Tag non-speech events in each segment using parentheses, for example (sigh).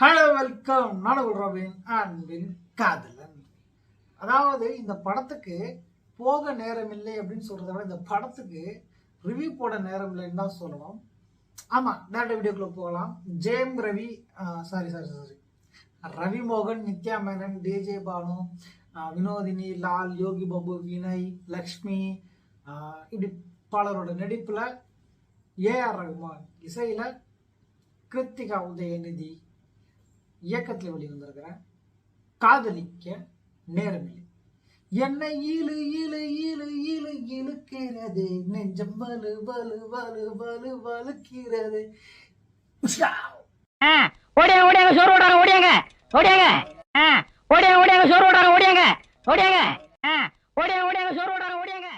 Hello welcome நானகுல் ரவின் அன்பின் காதலன். அதாவது இந்த படத்துக்கு போக நேரம் இல்லை அப்படின்னு சொல்கிறத விட இந்த படத்துக்கு ரிவ்யூ போட நேரம் இல்லைன்னு தான் சொல்லணும். ஆமாம் டேரக்டர் வீடியோக்குள்ளே போகலாம். Jayam Ravi sorry sorry sorry Ravi மோகன் நித்யா மேனன் டிஜே பானு வினோதினி லால் யோகி பாபு வினய் லக்ஷ்மி இப்படி பலரோட நடிப்பில் ஏஆர் ரகுமான் இசையில் கிருத்திகா உதயநிதி இயக்கத்தில் வெளிவந்திருக்கிற காதலிக்க நேரமில்லை. என்னை ஈழு ஈழு ஈழு ஈழு இழுக்கிறது. நெஞ்சம் வலு வலு வலு வலு வலுக்கிறது. ஆ, ஓடியாங்க ஓடியாங்க சோறு ஓடுறாங்க ஓடியாங்க ஓடியாங்க. ஆ, ஓடியாங்க ஓடியாங்க சோறு ஓடுறாங்க ஓடியாங்க ஓடியாங்க. ஆ, ஓடியாங்க ஓடியாங்க சோறு ஓடுறாங்க ஓடியாங்க.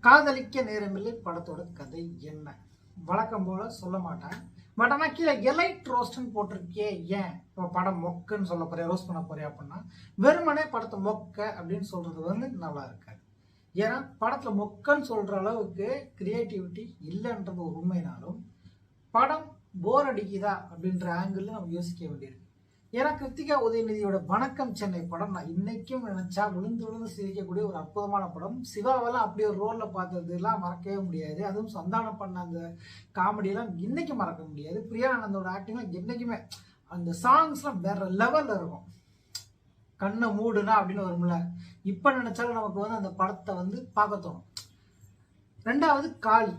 காதலிக்க நேரமில்லை படத்தோட கதை என்ன? வழக்கம் போல சொல்ல மாட்டேன். பட் ஆனால் கீழே எலைட் ரோஸ்ட்னு போட்டிருக்கே ஏன்? இப்போ படம் மொக்குன்னு சொல்ல போறியா ரோஸ்ட் பண்ண போறியா அப்படின்னா வெறுமனே படத்தை மொக்க அப்படின்னு சொல்றது வந்து நல்லா இருக்காது. ஏன்னா படத்தில் மொக்கன்னு சொல்ற அளவுக்கு கிரியேட்டிவிட்டி இல்லைன்றது ஒரு உண்மைனாலும் படம் போர் அடிக்குதா அப்படின்ற ஆங்கிள் நம்ம யோசிக்க வேண்டியிருக்கு. ஏன்னா கிருத்திகா உதயநிதியோட வணக்கம் சென்னை படம். நான் இன்னைக்கும் நினைச்சா விழுந்து விழுந்து சிரிக்கக்கூடிய ஒரு அற்புதமான படம். சிவாவெல்லாம் அப்படி ஒரு ரோல்ல பார்த்ததுலாம் மறக்கவே முடியாது. அதுவும் சந்தானம் பண்ண அந்த காமெடியெல்லாம் இன்னைக்கு மறக்க முடியாது. பிரியானந்தோட ஆக்டிங்லாம் என்னைக்குமே அந்த சாங்ஸ்லாம் வேற லெவல்ல இருக்கும். கண்ணை மூடுனா அப்படின்னு வரும்ல. இப்போ நினைச்சாலும் நமக்கு வந்து அந்த படத்தை வந்து பார்க்க தோணும். ரெண்டாவது காளி.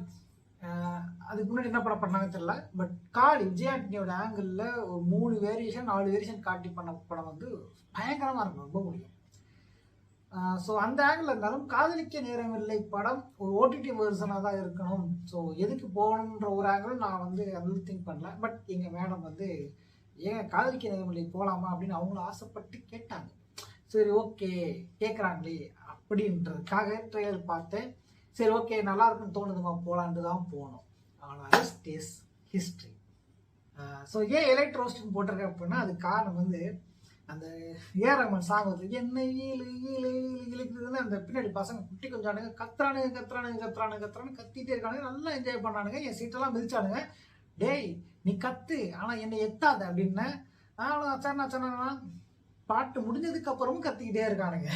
அதுக்கு முன்னாடி என்ன படம் பண்ணாங்க தெரியல பட் கால் விஜய் ஆங்கிளில் ஒரு மூணு வேரியேஷன் நாலு வேரியேஷன் காட்டி பண்ண படம் வந்து பயங்கரமாக இருக்கும் ரொம்ப முடியும் ஸோ அந்த ஆங்கிள் இருந்தாலும் காதலிக்க நேரமில்லை படம் ஒரு ஓடிடி வெர்சனாக தான் இருக்கணும். ஸோ எதுக்கு போகணுன்ற ஒரு ஆங்கிள் நான் வந்து அந்த திங்க் பண்ணல. பட் எங்கள் மேடம் வந்து ஏன் காதலிக்க நேரமில்லை போகலாமா அப்படின்னு அவங்களும் ஆசைப்பட்டு கேட்டாங்க. சரி ஓகே கேட்குறாங்களே அப்படின்றதுக்காக ட்ரெயிலர் பார்த்தேன். சரி ஓகே நல்லா இருக்குன்னு தோணுதுமா போகலான்ட்டு தான் போனோம் ஆனால் ஸ்டேஸ் ஹிஸ்ட்ரி ஸோ ஏன் எலைட் ரோஸ்ட்னு போட்டிருக்கேன் அப்படின்னா அது காரணம் வந்து அந்த ஏரமன் சாங் என்ன ஈழு ஈழு இழுக்குதுன்னு அந்த பின்னாடி பசங்க குட்டி கொஞ்சானுங்க கத்துறானுங்க கத்துறானுங்க கத்துறானுங்க கத்துறானு கத்திட்டே இருக்கானுங்க நல்லா என்ஜாய் பண்ணானுங்க என் சீட்டெல்லாம் மிதிச்சானுங்க. டேய் நீ கத்து ஆனால் என்னை எத்தாத அப்படின்னு. ஆனால் அச்சானா அச்சானா பாட்டு முடிஞ்சதுக்கு அப்புறமும் கத்திக்கிட்டே இருக்கானுங்க.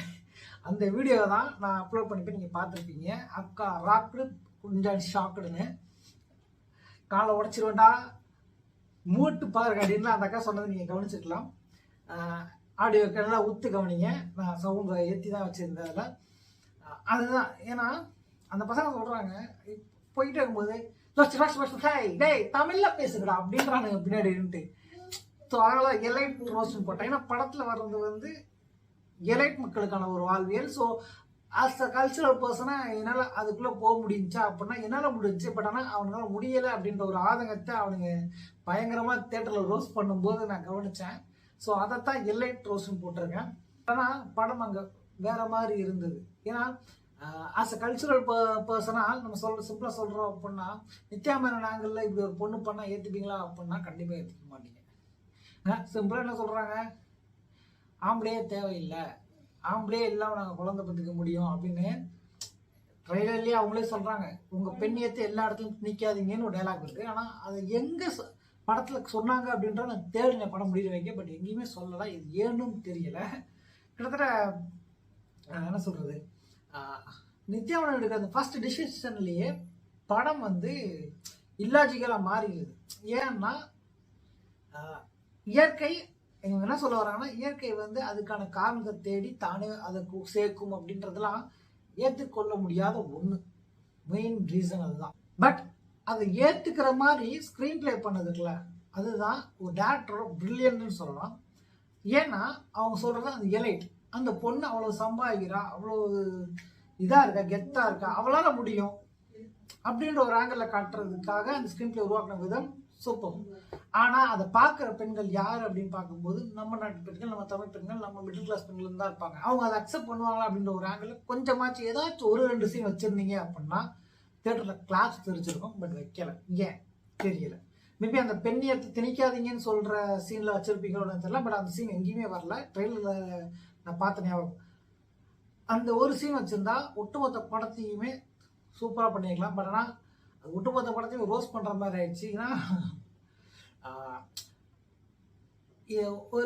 அந்த வீடியோ தான் நான் அப்லோட் பண்ணிப்பேன் நீங்கள் பார்த்துருப்பீங்க. அக்கா ராக்குடு குஞ்சாடி ஷாக்குடுன்னு காலை உடச்சிருவேண்டா மூட்டு பாருங்க அப்படின்னு அந்த அக்கா சொன்னதை நீங்கள் கவனிச்சிருக்கலாம். ஆடியோ நல்லா உத்து கவனிங்க. நான் சவுண்டை ஏற்றி தான் வச்சுருந்தேன் அதில். அதுதான். ஏன்னா அந்த பசங்க சொல்கிறாங்க போயிட்டு இருக்கும்போது "லொச்சு, லொச்சு, லொச்சு, ஹேய், டேய் தமிழில் பேசுங்கடா அப்படின்றானுங்க பின்னாடி இருந்துட்டு ஸோ அதனால் எலைட் ரோஸ்ட்னு போட்டேன். ஏன்னா படத்தில் வர்றது வந்து எலைட் மக்களுக்கான ஒரு வாழ்வியல். ஸோ ஆஸ் அ கல்ச்சுரல் பர்சனாக என்னால் அதுக்குள்ளே போக முடிஞ்சா அப்படின்னா என்னால் முடிஞ்சு பட் ஆனால் அவனால் முடியலை அப்படின்ற ஒரு ஆதங்கத்தை அவனுங்க பயங்கரமாக தேட்டரில் ரோஸ் பண்ணும்போது நான் கவனித்தேன் ஸோ அதைத்தான் எல்லைட் ரோஸ்ன்னு போட்டிருக்கேன் ஆனால் படம் அங்கே வேற மாதிரி இருந்தது. ஏன்னா ஆஸ் அ கல்ச்சுரல் பர்சனாக நம்ம சொல்ற சிம்பிளாக சொல்கிறோம் அப்படின்னா நித்யாமேனன் ஆங்கிளில் இப்படி ஒரு பொண்ணு பண்ணால் ஏற்றுப்பீங்களா அப்படின்னா கண்டிப்பாக ஏற்றுக்க மாட்டீங்க. சிம்பிளாக என்ன சொல்கிறாங்க ஆம்பளையே தேவையில்லை. ஆம்பளையே இல்லாமல் நாங்கள் குழந்தை பெற்றுக்க முடியும் அப்படின்னு ட்ரைலர்லேயே அவங்களே சொல்கிறாங்க உங்கள் பெண்ணியத்தை எல்லா இடத்துலையும் நிற்காதீங்கன்னு ஒரு டைலாக் இருக்குது ஆனால் அதை எங்கே படத்தில் சொன்னாங்க அப்படின்றத நான் தேடினேன் படம் முடிய வைக்க பட் எங்கேயுமே சொல்லலை. இது ஏன்னும் தெரியலை. கிட்டத்தட்ட என்ன சொல்கிறது நித்யாவனம் எடுக்கிற அந்த ஃபர்ஸ்ட் டிசிஷன்லேயே படம் வந்து இல்லாஜிக்கலாக மாறிடுது. ஏன்னா இயற்கை இவங்க என்ன சொல்ல வராங்கன்னா இயற்கை வந்து அதுக்கான காரணத்தை தேடி தானே அதை சேர்க்கும் அப்படின்றதெல்லாம் ஏற்றுக்கொள்ள முடியாத ஒன்று மெயின் ரீசன் அதுதான். பட் அதை ஏற்றுக்கிற மாதிரி ஸ்க்ரீன் ப்ளே பண்ணதுக்குல அதுதான் ஒரு டேரக்டரோட ப்ரில்லியன்ட்னு சொல்லலாம். ஏன்னா அவங்க சொல்கிறது அந்த எலைட் அந்த பொண்ணு அவ்வளோ சம்பாதிக்கிறா அவ்வளோ இதாக இருக்கா கெத்தாக இருக்கா அவளால் முடியும். அப்படின்ற ஒரு ஆங்கிளில் காட்டுறதுக்காக அந்த ஸ்க்ரீன் ப்ளே உருவாக்கின விதம் சூப்பர். ஆனால் அதை பார்க்குற பெண்கள் யார் அப்படின்னு பார்க்கும்போது நம்ம நாட்டு பெண்கள் நம்ம தமிழ் பெண்கள் நம்ம மிடில் கிளாஸ் பெண்கள் தான் இருப்பாங்க. அவங்க அதை அக்செப்ட் பண்ணுவாங்களா அப்படின்ற ஒரு ஆங்கிள் கொஞ்சமாச்சும் ஏதாச்சும் ஒரு ரெண்டு சீன் வச்சுருந்தீங்க அப்படின்னா தேட்டரில் கிளாஸ் தெரிஞ்சிருக்கும் பட் வைக்கல. ஏன்? தெரியல. மேபி அந்த பெண்ணியத்தை திணிக்காதீங்கன்னு சொல்கிற சீனில் வச்சுருப்பீங்களோட தெரியல பட் அந்த சீன் எங்கேயுமே வரல. ட்ரெயிலரில் நான் பார்த்த ஞாபகம். அந்த ஒரு சீன் வச்சுருந்தா ஒட்டுமொத்த படத்தையுமே சூப்பராக பண்ணிக்கலாம் பட் ஆனால் ஒட்டுமொத்த படத்தையும் ரோஸ் பண்ணுற மாதிரி ஆயிடுச்சு. ஏன்னா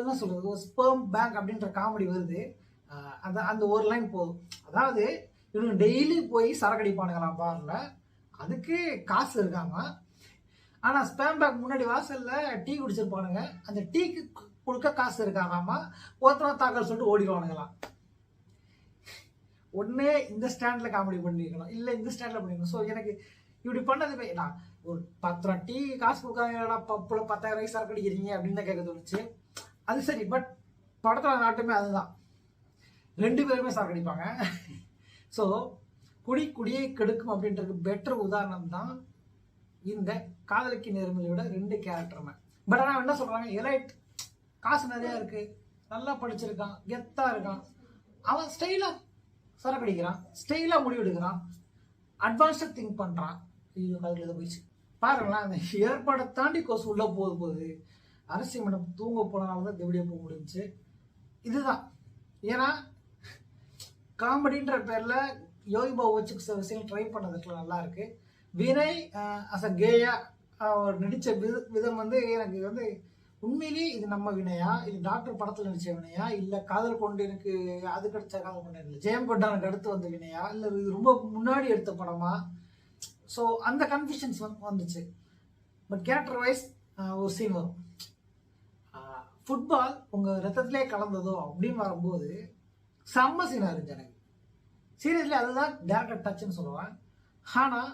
என்ன சொல்றது? ஒரு ஸ்பெர்ம் பேங்க் அப்படின்ற காமெடி வருது. அந்த அந்த ஒரு லைன் போதும். அதாவது இவங்க டெய்லி போய் சரக்கு அடிப்பானுங்களாம் பார்ல அதுக்கு காசு இருக்காங்க. ஆனால் ஸ்பேம் பேங்க் முன்னாடி வாசலில் டீ குடிச்சிருப்பானுங்க. அந்த டீக்கு கொடுக்க காசு இருக்காங்கம்மா ஒருத்தர தாக்கல் சொல்லிட்டு ஓடிடுவானுங்களாம். உடனே இந்த ஸ்டாண்டில் காமெடி பண்ணியிருக்கணும் இல்லை இந்த ஸ்டாண்டில் பண்ணிருக்கணும். ஸோ எனக்கு இப்படி பண்ணதுமே நான் ஒரு பத்து ரூபா டீ காசு கொடுக்காங்கடா பப்புல பத்தாயிரம் ரூபாய் சரக்கு அடிக்கிறீங்க அப்படின்னு தான் கேட்க தோணுச்சு. அது சரி பட் படத்துல நாட்டுமே அதுதான். ரெண்டு பேருமே சரக்கு அடிப்பாங்க ஸோ (laughs) குடி குடியை கெடுக்கும் அப்படின்றதுக்கு பெட்டர் உதாரணம் தான் இந்த காதலிக்கு நேர்மையை விட ரெண்டு கேரக்டருமே பட் ஆனால் என்ன சொல்கிறாங்க எலைட் காசு நிறையா இருக்கு நல்லா படிச்சிருக்கான் கெத்தா இருக்கான். அவன் ஸ்டைலாக சரக்கு அடிக்கிறான் ஸ்டைலாக முடிவு எடுக்கிறான் அட்வான்ஸ்டாக திங்க் பண்ணுறான் ஐயோ காதுல இதை போயிடுச்சு. பாருங்களேன் அந்த ஏற்பாடை தாண்டி கொசு உள்ளே போகுது போகுது அரசியல் மன்றம் தூங்க போனனால தான் தேவடியாக போக முடிஞ்சு இதுதான். ஏன்னா காமெடின்ற பேரில் யோகி பாபு வச்சு சில விஷயங்கள் ட்ரை பண்ணதுக்குள்ள நல்லா இருக்கு. வினய் அஸ் அ கேயா அவர் நடித்த வித விதம் வந்து எனக்கு வந்து உண்மையிலேயே இது நம்ம வினயா இது டாக்டர் படத்தில் நடித்த வினையா இல்லை காதல் கொண்டு எனக்கு அது கிடைச்ச காதல் கொண்டு இல்லை. ஜெயம் கொண்டானுக்கு அடுத்து வந்த வினையா இல்லை இது ரொம்ப முன்னாடி எடுத்த படமா? ஸோ அந்த கன்ஃபியூஷன்ஸ் வந்துச்சு. பட் கேரக்டர் வைஸ் ஒரு சீன் வரும். ஃபுட்பால் உங்கள் ரத்தத்திலே கலந்ததோ அப்படின்னு வரும்போது செம்ம சீனாக இருந்துச்சு எனக்கு. சீரியஸ்லி அதுதான் டேரக்டர் டச்னு சொல்லுவேன். ஆனால்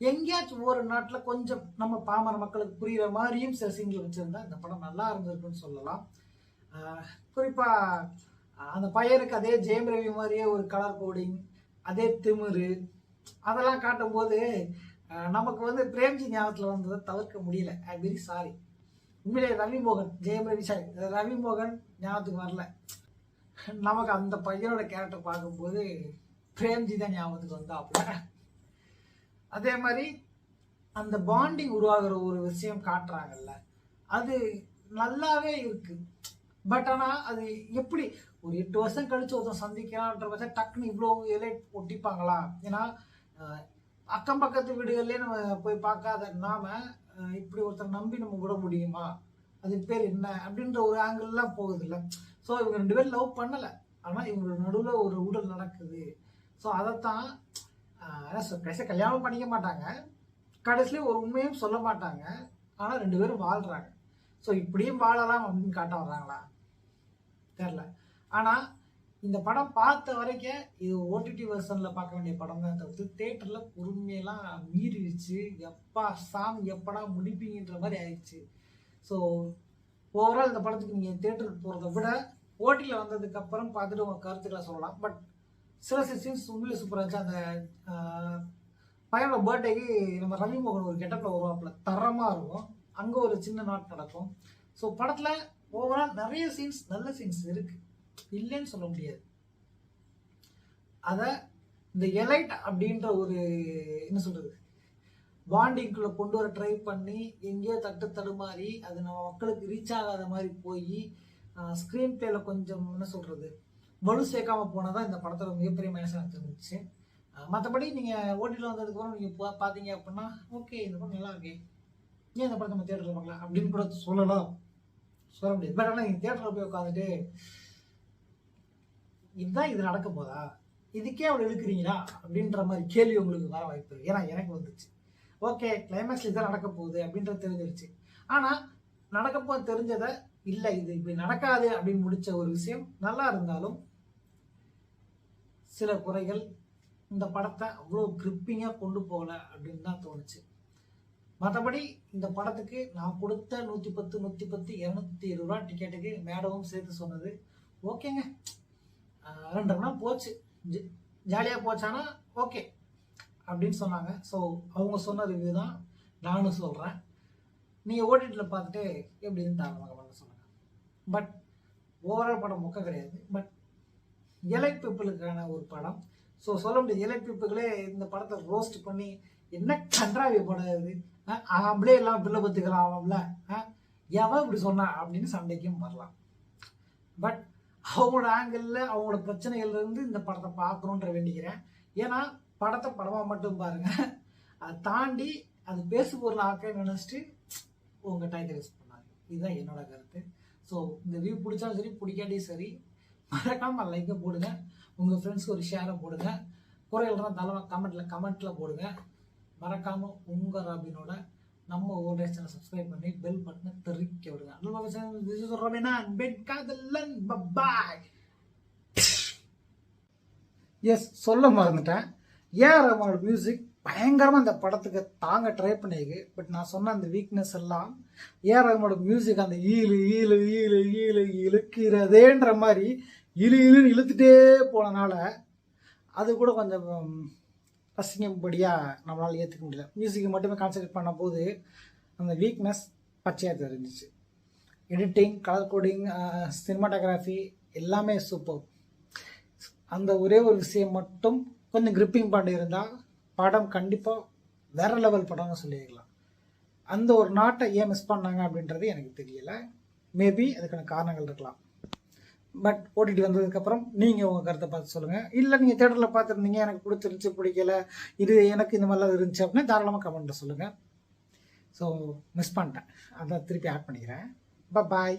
எங்கேயாச்சும் ஒரு நாட்டில் கொஞ்சம் நம்ம பாமர மக்களுக்கு புரிகிற மாதிரியும் சில சீன்கள் வச்சுருந்தா இந்த படம் நல்லா இருந்திருக்குன்னு சொல்லலாம். குறிப்பாக அந்த பையனுக்கு அதே ஜெயம் ரவி மாதிரியே ஒரு கலர் கோடிங் அதே திமிரு அதெல்லாம் காட்டும்போது போது நமக்கு வந்து பிரேம்ஜி ஞாபகத்தில் வந்ததை தவிர்க்க முடியல. ஐ வெரி சாரி உண்மையிலே ரவி மோகன் ஜெயம் ரவி சாரி ரவி மோகன் ஞாபகத்துக்கு வரல. நமக்கு அந்த பையனோட கேரக்டர் பார்க்கும்போது பிரேம்ஜி தான் ஞாபகத்துக்கு வந்தாப்புல. அதே மாதிரி அந்த பாண்டிங் உருவாகிற ஒரு விஷயம் காட்டுறாங்கல்ல அது நல்லாவே இருக்கு. பட் ஆனா அது எப்படி ஒரு எட்டு வருஷம் கழிச்சு ஒருத்தன் சந்திக்கலான்ற பட்சம் டக்குன்னு இவ்வளோ இலை ஒட்டிப்பாங்களா? ஏன்னா அக்கம் பக்கத்து வீடுகள்லேயே நம்ம போய் பார்க்காத நாம இப்படி ஒருத்தர் நம்பி நம்ம விட முடியுமா? அது பேர் என்ன? அப்படின்ற ஒரு ஆங்கிள்லாம் போகுது இல்லை ஸோ இவங்க ரெண்டு பேரும் லவ் பண்ணலை. ஆனால் இவங்க நடுவில் ஒரு ஊழல் நடக்குது. ஸோ அதைத்தான் கடைசியாக கல்யாணம் பண்ணிக்க மாட்டாங்க. கடைசியில் ஒரு உண்மையும் சொல்ல மாட்டாங்க. ஆனால் ரெண்டு பேரும் வாழ்கிறாங்க ஸோ இப்படியும் வாழலாம் அப்படின்னு காட்ட வர்றாங்களா? தெரில ஆனால் இந்த படம் பார்த்த வரைக்கும் இது ஓடிடி வெர்ஷனில் பார்க்க வேண்டிய படம் தான் தவிர்த்து தேட்டரில் பொறுமையெல்லாம் மீறிடுச்சு. எப்பா சாமி எப்படா முடிப்பீங்கன்ற மாதிரி ஆயிடுச்சு. ஸோ ஓவரால் இந்த படத்துக்கு நீங்கள் தேட்டருக்கு போகிறத விட ஓட்டியில் வந்ததுக்கு அப்புறம் பார்த்துட்டு உங்கள் கருத்துக்களை சொல்லலாம். பட் சில சில சீன்ஸ் உண்மையிலே சூப்பராக இருந்துச்சு. அந்த பையனோட பர்த்டேக்கு நம்ம ரவி மோகன் ஒரு கெட்டப்பில் வருவாப்புல. தரமாக இருக்கும். அங்கே ஒரு சின்ன நாட் நடக்கும். ஸோ படத்தில் ஓவரால் நிறைய சீன்ஸ் நல்ல சீன்ஸ் இருக்குது இல்லைன்னு சொல்ல முடியாது. அதை இந்த எலைட் அப்படின்ற ஒரு என்ன சொல்றது பாண்டிங்குள்ள கொண்டு வர ட்ரை பண்ணி எங்கேயோ தட்டு தடுமாறி அது நம்ம மக்களுக்கு ரீச் ஆகாத மாதிரி போய் ஸ்க்ரீன் பிளேல கொஞ்சம் என்ன சொல்றது வலு சேர்க்காம போனதான் இந்த படத்தோட மிகப்பெரிய மைனஸ் இருந்துச்சு மற்றபடி நீங்கள் ஓட்டியில் வந்ததுக்கப்புறம் நீங்கள் பார்த்தீங்க அப்படின்னா ஓகே இந்த படம் நல்லா இருக்கே. ஏன் இந்த படத்தை நம்ம தேட்டரில் பார்க்கலாம் அப்படின்னு கூட சொல்லலாம். சொல்ல முடியாது. பட் ஆனால் நீங்கள் தேட்டரில் போய் உட்காந்துட்டு இதுதான் இது நடக்க போதா இதுக்கே அவளை இழுக்கிறீங்களா? அப்படின்ற மாதிரி கேள்வி உங்களுக்கு வர வாய்ப்பு இருக்கு. ஏன்னா எனக்கு வந்துச்சு ஓகே கிளைமேக்ஸ்ல இதான் நடக்க போகுது அப்படின்றது தெரிஞ்சிருச்சு. ஆனால் நடக்க போது தெரிஞ்சதை இல்லை இது இப்படி நடக்காது அப்படின்னு முடிச்ச ஒரு விஷயம் நல்லா இருந்தாலும் சில குறைகள் இந்த படத்தை அவ்வளோ கிரிப்பிங்காக கொண்டு போகல அப்படின்னு தான் தோணுச்சு. மற்றபடி இந்த படத்துக்கு நான் கொடுத்த நூற்றி பத்து நூற்றி பத்து இரநூத்தி இருபது ரூபா டிக்கெட்டுக்கு மேடமும் சேர்த்து சொன்னது ஓகேங்க. ஆஹ் ரெண்டு மணி நேரம் போச்சு. ஜாலியாக போச்சானா ஓகே அப்படின்னு சொன்னாங்க. ஸோ அவங்க சொன்ன ரிவ்யூ தான் நானும் சொல்கிறேன் நீங்கள் ஓடிடியில் பார்த்துட்டு எப்படின்னு இருந்து தாராளமாக பண்ண சொன்னாங்க பட் ஓவரால் படம் மொக்க கிடையாது. பட் எலை பீப்புளுக்கான ஒரு படம். ஸோ சொல்ல முடியாது. எலை பீப்புகளே இந்த படத்தை ரோஸ்ட் பண்ணி என்ன கன்றாவி படம் இது? அஹ் எல்லாம் பிள்ளை பத்துக்கலாம் அவன்ல எவன் இப்படி சொன்னான் அப்படின்னு சண்டைக்கும் வரலாம். பட் அவங்களோட ஆங்கிளில் அவங்களோட பிரச்சனைகள்லேருந்து இந்த படத்தை பார்க்கணுன்ற வேண்டிக்கிறேன். ஏன்னா படத்தை படமாக மட்டும் பாருங்கள் அதை தாண்டி அது பேசு பொருள் ஆக்க நினச்சிட்டு உங்கள் டைத்தை யூஸ் பண்ணாங்க இதுதான் என்னோட கருத்து. ஸோ இந்த வியூ பிடிச்சாலும் சரி பிடிக்காட்டியும் சரி மறக்காமல் லைக்கை போடுங்க. உங்கள் ஃப்ரெண்ட்ஸ்க்கு ஒரு ஷேரை போடுங்க. குறைகள்லாம் தலைவா கமெண்ட்டில் கமெண்ட்டில் போடுங்க. மறக்காமல் உங்கள் ராபினோட நம்ம ஓல்ட் சேனல் சப்ஸ்கிரைப் பண்ணி பெல் பட்டனை தெரிவிக்க விடுங்க ராபினா பெட் காதல்லன் பபாய் எஸ் சொல்ல மறந்துட்டேன் ஏஆர் ரஹ்மானோட மியூசிக் பயங்கரமாக அந்த படத்துக்கு தாங்க ட்ரை பண்ணியிருக்கு பட் நான் சொன்ன அந்த வீக்னஸ் எல்லாம் ஏஆர் ரஹ்மானோட மியூசிக் அந்த ஈழு ஈழு ஈழு ஈழு இழுக்கிறதேன்ற மாதிரி இழு இழுன்னு இழுத்துட்டே போனனால அது கூட கொஞ்சம் ரசிக்கும்படியாக நம்மளால் ஏற்றுக்க முடியல. மியூசிக்கை மட்டுமே கான்சன்ட்ரேட் பண்ணும்போது அந்த வீக்னஸ் பச்சையாக தெரிஞ்சிச்சு. எடிட்டிங் கலர் கோடிங் சினிமாட்டோகிராஃபி எல்லாமே சூப்பர் அந்த ஒரே ஒரு விஷயம் மட்டும் கொஞ்சம் கிரிப்பிங் பண்ணி இருந்தால் படம் கண்டிப்பாக வேற லெவல் படம்னு சொல்லியிருக்கலாம். அந்த ஒரு நாட்டை ஏன் மிஸ் பண்ணாங்க அப்படின்றது எனக்கு தெரியலை. மேபி அதுக்கான காரணங்கள் இருக்கலாம். பட் ஓடிடி வந்ததுக்கப்புறம் நீங்கள் உங்கள் கருத்தை பார்த்து சொல்லுங்கள் இல்லை நீங்கள் தேட்டரில் பார்த்துருந்தீங்க எனக்கு பிடிச்சிருந்துச்சி பிடிக்கல இது எனக்கு இந்த மாதிரிலாம் இருந்துச்சு அப்படின்னா தாராளமாக கமெண்ட்டில் சொல்லுங்கள் ஸோ மிஸ் பண்ணிட்டேன். அதை திருப்பி ஆட் பண்ணிக்கிறேன். பாய்